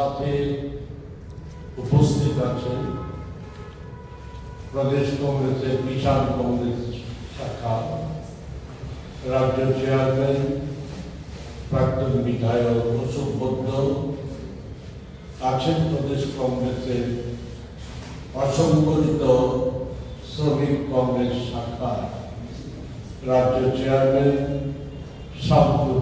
সাথে উপস্থিত আছেন প্রদেশ কংগ্রেসের কিষাণ কংগ্রেস শাখা, রাজ্য চেয়ারম্যান, প্রাক্তন বিধায়ক অশোক বদ্ধ আছেন প্রদেশ কংগ্রেসের অসংগঠিত শ্রমিক কংগ্রেস শাখা, রাজ্য চেয়ারম্যান শামসুর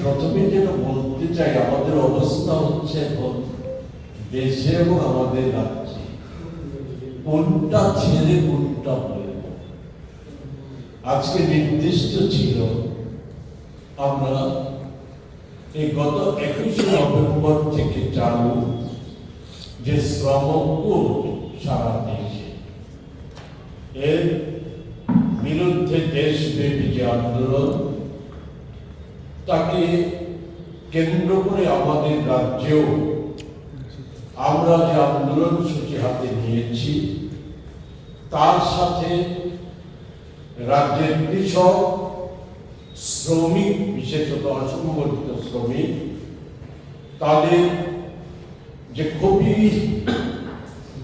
প্রথমে যেটা বলতে চাই, আমাদের অবস্থা হচ্ছে এখন দেশে এবং আমাদের রাজ্যে। কোনটা ছেড়ে কোনটা বলব আজকে নির্দিষ্ট ছিল, আমরা এই গত একুশে নভেম্বর থেকে চালু যে শ্রম সারা দেশে, এর বিরুদ্ধে দেশব্যাপী যে আন্দোলন তাকে কেন্দ্র করে আমাদের রাজ্যেও আমরা যে আন্দোলন সূচি হাতে নিয়েছি, তার সাথে রাজ্যের কৃষক, শ্রমিক, বিশেষত অসংগঠিত শ্রমিক, তাদের যে খুবই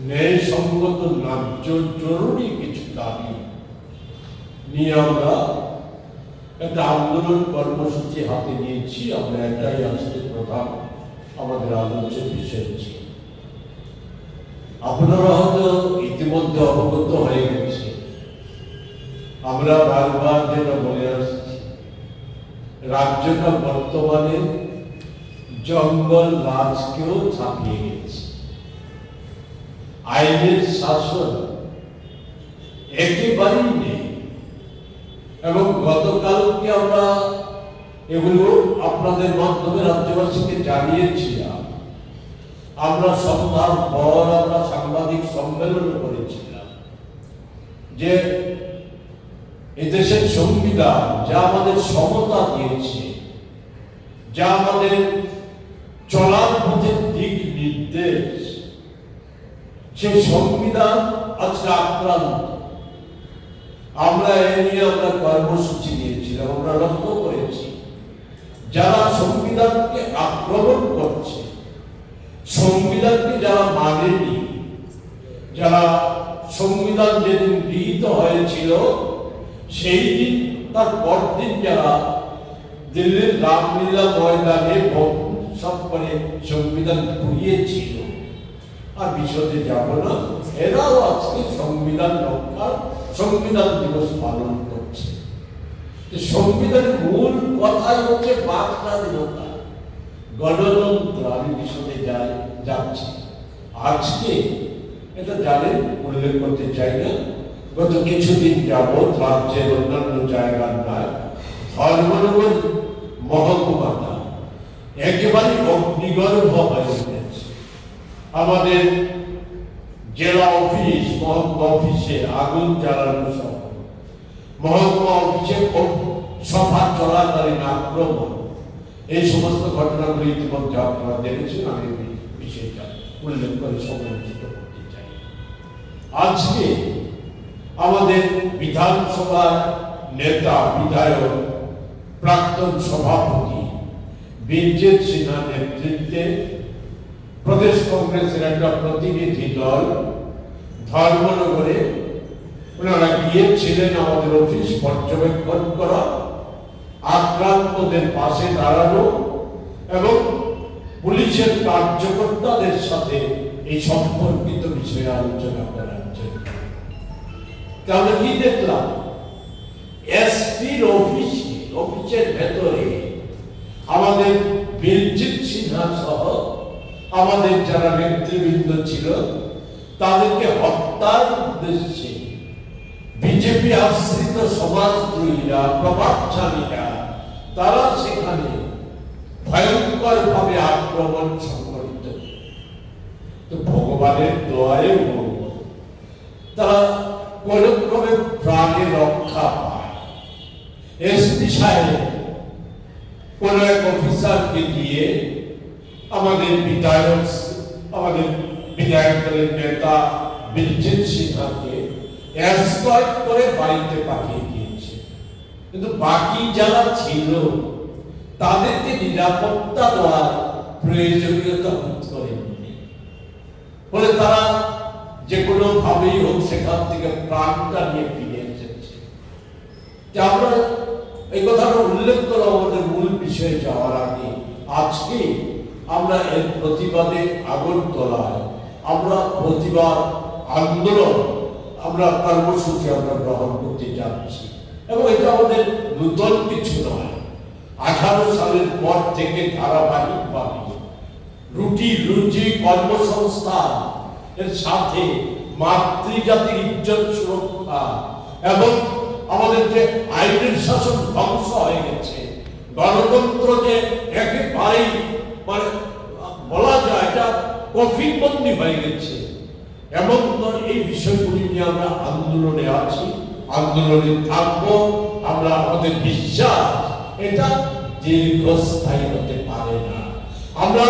ন্যায়সঙ্গত ন্যায্য জরুরি কিছু দাবি নিয়ে আমরা একটা আন্দোলন কর্মসূচি হাতে নিয়েছি, আমরা এটাই আজকে প্রধান আমাদের আলোচ্য বিষয় ছিল আপনারা হয়তো ইতিমধ্যে অবগত হয়ে গেছে। আমরা বারবার যেটা বলে আসছি, রাজ্যটা বর্তমানে জঙ্গল রাজকেও ছাপিয়ে গেছে। আইনের শাসন একেবারেই এবং গতকালকে আমরা এগুলো আপনাদের মাধ্যমে রাজ্যবাসীকে জানিয়েছিলাম। আমরা সপ্তাহ পর আমরা সাংবাদিক সম্মেলন করেছিলাম যে এদেশের সংবিধান যা আমাদের সমতা দিয়েছে, যা আমাদের চলার পথের দিক নির্দেশ, সেই সংবিধান আজকে আক্রান্ত। আমরা এ নিয়ে আমরা কর্মসূচি নিয়েছিলাম, আমরা লক্ষ্য করেছি। যারা সংবিধানকে আক্রমণ করছে, সংবিধানকে যারা মানেনি, যারা সংবিধান যেদিন গৃহীত হয়েছিল, সেই দিন তার পরদিন যারা দিল্লির রামলীলা ময়দানে সব করে সংবিধান ঘুরিয়েছিল আর বিশদে যাব না। এরাও আজকে সংবিধান রক্ষার সংবিধান দিবস পালন করছে। যে সংবিধানের মূল কথাই হচ্ছে বাক গণতন্ত্র আমি বিশদে যাই, যাচ্ছি। আজকে এটা জানেন, উল্লেখ করতে চাই না। গত কিছুদিন যাবৎ রাজ্যের অন্যান্য জায়গার নয় ধর্মনগর মহকুমাটা একেবারে অগ্নিগর্ভ হয়ে উঠেছে আমাদের জেলা অফিস, মহকুমা অফিসে আগুন জ্বালানো সহ মহকুমা অফিসে সভা চলাকালীন আক্রমণ। এই সমস্ত ঘটনাগুলি ইতিমধ্যে আপনারা দেখেছেন, আমি বিষয়টা উল্লেখ করে সমালোচিত করতে চাই। আজকে আমাদের বিধানসভার নেতা, বিধায়ক, প্রাক্তন সভাপতি বীরজিৎ সিনহা নেতৃত্বে প্রদেশ কংগ্রেসের একটা প্রতিনিধি দল ধর্মনগরে ওনারা গিয়েছিলেন আমাদের অফিস পর্যবেক্ষণ করা, আক্রান্তদের পাশে দাঁড়ানো এবং পুলিশের কার্যকর্তাদের সাথে এই সম্পর্কিত বিষয়ে আলোচনা করার জন্য। আমরা কি দেখলাম? এসপির অফিসে, অফিসের ভেতরে আমাদের যারা নেতৃবৃন্দ ছিল, তাদেরকে হত্যার উদ্দেশ্যে বিজেপি আশ্রিত সমাজদ্রোহীরা, প্রভাবশালীরা, তারা সেখানে ভয়ঙ্কর ভাবে আক্রমণ সংঘটিত। তো ভগবানের দোয়ায় তারা কোনক্রমে প্রাণে রক্ষা পায়। এসপি সাহেব কোন এক অফিসারকে দিয়ে আমাদের বিধায়ক আমাদের বিধায়ক দলের নেতা বিরজিৎ সিনহাকে করে বাড়িতে পাঠিয়ে দিয়েছে। কিন্তু বাকি যারা ছিল, তাদেরকে নিরাপত্তা দেওয়ার প্রয়োজনীয়তা বোধ করেননি। ফলে তারা যে কোনো ভাবেই হোক সেখান থেকে প্রাণটা নিয়ে ফিরে এসেছে। আমরা এই কথাটা উল্লেখ করা আমাদের মূল বিষয়ে যাওয়ার আগে আজকে আমরা এর প্রতিবাদে আগুন তোলায়, আমরা প্রতিবাদ আন্দোলন, আমরা কর্মসূচি আমরা গ্রহণ করতে যাচ্ছি। এবং এটা আমাদের নূতন কিছু নয়। আঠারো সালের পর থেকে ধারাবাহিকভাবে রুটি রুজি কর্মসংস্থান এর সাথে মাতৃজাতির ইজ্জত সুরক্ষা এবং আমাদের যে আইনের শাসন ধ্বংস হয়ে গেছে, গণতন্ত্র যে একেবারেই কফিন বন্দি হয়ে গেছে। এবং এই বিষয়গুলি নিয়ে আমরা আন্দোলনে আছি, আন্দোলনে থাকব, আমরা আমাদের বিশ্বাস, এটা দীর্ঘস্থায়ী হতে পারে না। আমরা